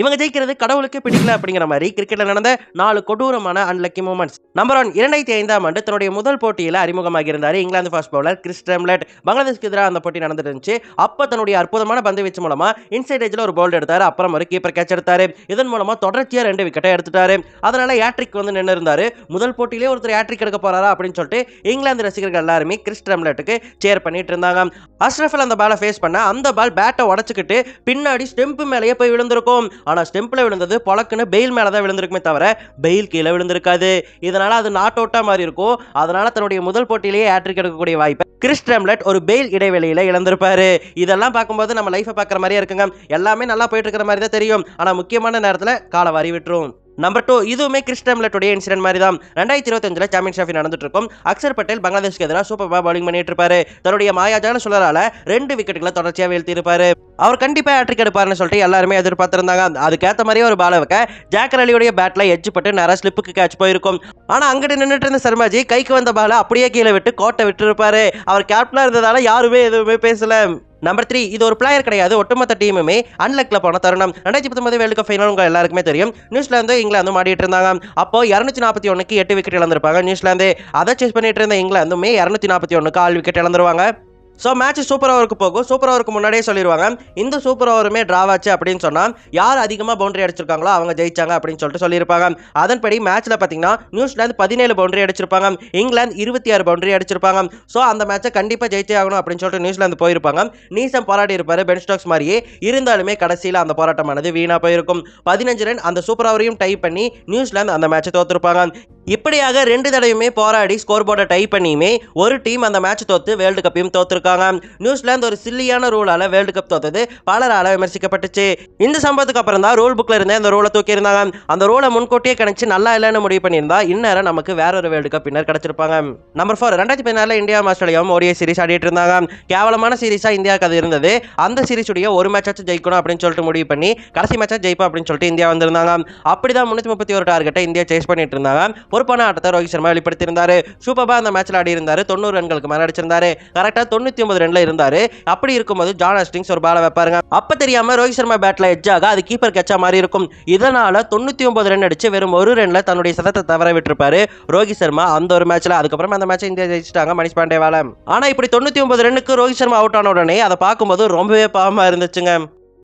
இவங்க ஜெயிக்கிறது கடவுளுக்கே பிடிக்கல அப்படிங்கிற மாதிரி கிரிக்கெட்ல நடந்த நாலு கொடூரமான அன்லக்கி மூமெண்ட்ஸ் நம்பர் ஒன் இரண்டாயிரத்தி ஐந்தாம் ஆண்டு தன்னுடைய முதல் போட்டியில் அறிமுகமாக இருந்தார் England fast bowler Chris Tremlett பங்களாதேஷ்க்கு எதிராக அந்த போட்டி நடந்துட்டு இருந்துச்சு. அப்போ தன்னுடைய அற்புதமான பந்து வீச்சு மூலமா இன்சைட் ஏஜில் ஒரு போல்டு எடுத்தாரு. அப்புறம் ஒரு கீப்பர் கேட்ச் எடுத்தாரு. இதன் மூலமா தொடர்ச்சியா ரெண்டு விக்கெட்டை எடுத்துட்டாரு. அதனால ஏட்ரிக் வந்து நின்று இருந்தாரு. முதல் போட்டியிலே ஒருத்தர் ஏட்ரிக் எடுக்க போறாரா அப்படின்னு சொல்லிட்டு இங்கிலாந்து ரசிகர்கள் எல்லாருமே கிறிஸ் டெம்லெட்டுக்கு சேர் பண்ணிட்டு இருந்தாங்க. அஷ்ரஃபல் அந்த பாலை ஃபேஸ் பண்ண அந்த பால் பேட்டை உடச்சிக்கிட்டு பின்னாடி ஸ்டெம்ப் மேலேயே போய் விழுந்திருக்கும். ஆனால் ஸ்டெம்பில் விழுந்தது பொழக்குன்னு பெயில் மேலே தான் விழுந்திருக்குமே தவிர பெயில் கீழே விழுந்திருக்காது. இதனால் அது நாட் அவுட்டாக மாதிரி இருக்கும். அதனால் தன்னுடைய முதல் போட்டியிலேயே ஹேட்ரிக் எடுக்கக்கூடிய வாய்ப்பை கிறிஸ் டெம்லெட் ஒரு பெயில் இடைவெளியில் இழந்திருப்பாரு. இதெல்லாம் பார்க்கும்போது நம்ம லைஃப்பை பார்க்குற மாதிரியே இருக்குங்க. எல்லாமே நல்லா போயிட்டு இருக்கிற மாதிரி தான் தெரியும். ஆனால் முக்கியமான நேரத்தில் காலை வாரி விட்டுரும். நம்பர் டூ இதுவுமே கிறிஸ் டெம்லெட்டுடைய இன்சிடென்ட் மாதிரி தான் ரெண்டாயிரத்தி இருபத்தஞ்சில் சாம்பியன் ட்ராஃபி நடந்துட்டு இருக்கும் அக்சர் பட்டேல் பங்களாதேஷ்க்கு எதிராக சூப்பராக பாலிங் பண்ணிட்டு இருப்பாரு தன்னுடைய மாயாஜான சுழலால ரெண்டு விக்கெட்டுகளை தொடர்ச்சியாக வீழ்த்தி இருப்பாரு அவர் கண்டிப்பாக ஹேட்ரிக் எடுப்பார்னு சொல்லிட்டு எல்லாருமே எதிர்பார்த்திருந்தாங்க. அதுக்கேற்ற மாதிரியே ஒரு பால வைக்க ஜாக்கர் அலியுடைய பேட்ல எஜ்ஜு பட்டு நேரம் ஸ்லிப்புக்கு கேட்ச் போயிருக்கும். ஆனால் அங்கிட்டு நின்றுட்டு இருந்த சர்மாஜி கைக்கு வந்த பால அப்படியே கீழே விட்டு கோட்டை விட்டு இருப்பாரு அவர் கேப்டனாக இருந்ததால யாருமே எதுவுமே பேசல. நம்பர் த்ரீ இது ஒரு பிளேயர் கிடையாது. ஒட்டுமொத்த டீமுமே அன்லக்ல போன தருணம். ரெண்டாயிரத்தி பத்தொன்பது வேர்ல்டு கப் ஃபைனல் உங்கள் எல்லாருக்குமே தெரியும். நியூசிலாந்து இங்கிலாந்து மாடிட்டு இருந்தாங்க. அப்போ இரநூத்தி நாற்பத்தி ஒன்றுக்கு எட்டு விக்கெட் இழந்திருப்பாங்க. நியூசிலாந்து அதை சேஸ் பண்ணிட்டு இருந்த இங்கிலாந்துமே இரநூத்தி நாற்பத்தி ஒன்றுக்கு ஆள் விக்கெட் இழந்துருவாங்க. ஸோ மேட்ச் சூப்பர் ஓவருக்கு போகும். சூப்பர் ஓவருக்கு முன்னாடியே சொல்லிடுவாங்க இந்த சூப்பர் ஓவருமே ட்ராவாச்சு ஆச்சு அப்படின்னு சொன்னால் யார் அதிகமாக பவுண்டரி அடிச்சிருக்காங்களோ அவங்க ஜெயிச்சாங்க அப்படின்னு சொல்லிட்டு சொல்லியிருப்பாங்க. அதன்படி மேட்ச்சில் பார்த்தீங்கன்னா நியூசிலாந்து பதினேழு பவுண்டரி அடிச்சிருப்பாங்க. இங்கிலாந்து இருபத்தி ஆறு பவுண்டரி அடிச்சிருப்பாங்க. ஸோ அந்த மேட்சை கண்டிப்பாக ஜெயிச்சே ஆகணும் அப்படின்னு சொல்லிட்டு நியூசிலாந்து போயிருப்பாங்க. நீசம் போராடி இருப்பார் பென்ஸ்டாக்ஸ் மாதிரியே. இருந்தாலுமே கடைசியில் அந்த போராட்டமானது வீணாக போயிருக்கும். பதினஞ்சு ரன் அந்த சூப்பர் ஓவரையும் டை பண்ணி நியூசிலாந்து அந்த மேட்சை தோற்றுருப்பாங்க இப்படியாக ரெண்டு தடவையுமே போராடி ஸ்கோர் போர்டை டை பண்ணியுமே ஒரு டீம் அந்த மேட்ச் தோத்து வேர்ல்டு கப்பையும் தோத்துருக்காங்க. நியூசிலாந்து ஒரு சில்லியான ரூலால வேர்ல்டு கப் தோத்தது. பலரால விமர்சிக்கப்பட்டுச்சு. இந்த சம்பவத்துக்கு அப்புறம் தான் ரூல் புக்ல இருந்தே அந்த ரூலை தூக்கி இருந்தாங்க அந்த ரூலை முன்கூட்டியே கணிச்சு நல்லா இல்லைன்னு முடிவு பண்ணியிருந்தா இந்நேரம் நமக்கு வேற ஒரு வேர்ல்டு கப் பின்னர் கிடைச்சிருப்பாங்க. நம்பர் ஃபோர் ரெண்டாயிரத்தி பதினால இந்தியா ஆஸ்திரேலியாவும் ஓடிய சீரிஸ் ஆடிட்டு இருந்தாங்க. கேவலமான சீரிஸா இந்தியாவுக்கு அது இருந்தது. அந்த சீரிஸுடைய ஒரு மேட்சாச்சும் ஜெயிக்கணும் அப்படின்னு சொல்லிட்டு முடிவு பண்ணி கடைசி மேட்சா ஜெயிப்பா அப்படின்னு சொல்லிட்டு இந்தியா வந்திருந்தாங்க. அப்படிதான் முன்னூத்தி முப்பத்தி ஒரு டார்கெட்டை இந்தியா சேஸ் பண்ணிட்டு இருந்தாங்க. பொறுப்பான ஆட்டத்தை ரோஹித் சர்மா வெளிப்படுத்தியிருந்தாரு. சூப்பரா அந்த மேட்ச்ல ஆடி இருந்தாரு. தொண்ணூறு ரன்களுக்கு மேல அடிச்சிருந்தாரு. கரெக்டா தொண்ணூத்தி ஒன்பது ரன்ல இருந்தாரு. அப்படி இருக்கும்போது ஜான் ஹஸ்டிங்ஸ் ஒரு பால வைப்பாருங்க. அப்ப தெரியாம ரோஹித் சர்மா பேட்ல எட்ஜாக அது கீப்பர் கெச்சா மாதிரி இருக்கும். இதனால தொண்ணூத்தி ஒன்பது ரன் அடிச்சு வெறும் ஒரு ரன்ல தன்னுடைய சதத்தை தவற விட்டுருப்பாரு ரோஹித் சர்மா அந்த ஒரு மேட்ச்ல அதுக்கப்புறம் அந்த மேட்ச் இந்தியா ஜெயிச்சிட்டாங்க மணிஷ் பாண்டேவால. ஆனா இப்படி தொண்ணூத்தி ஒன்பது ரன்னுக்கு ரோஹித் சர்மா அவுட் ஆன உடனே அதை பார்க்கும்போது ரொம்பவே பாவமா இருந்துச்சுங்க.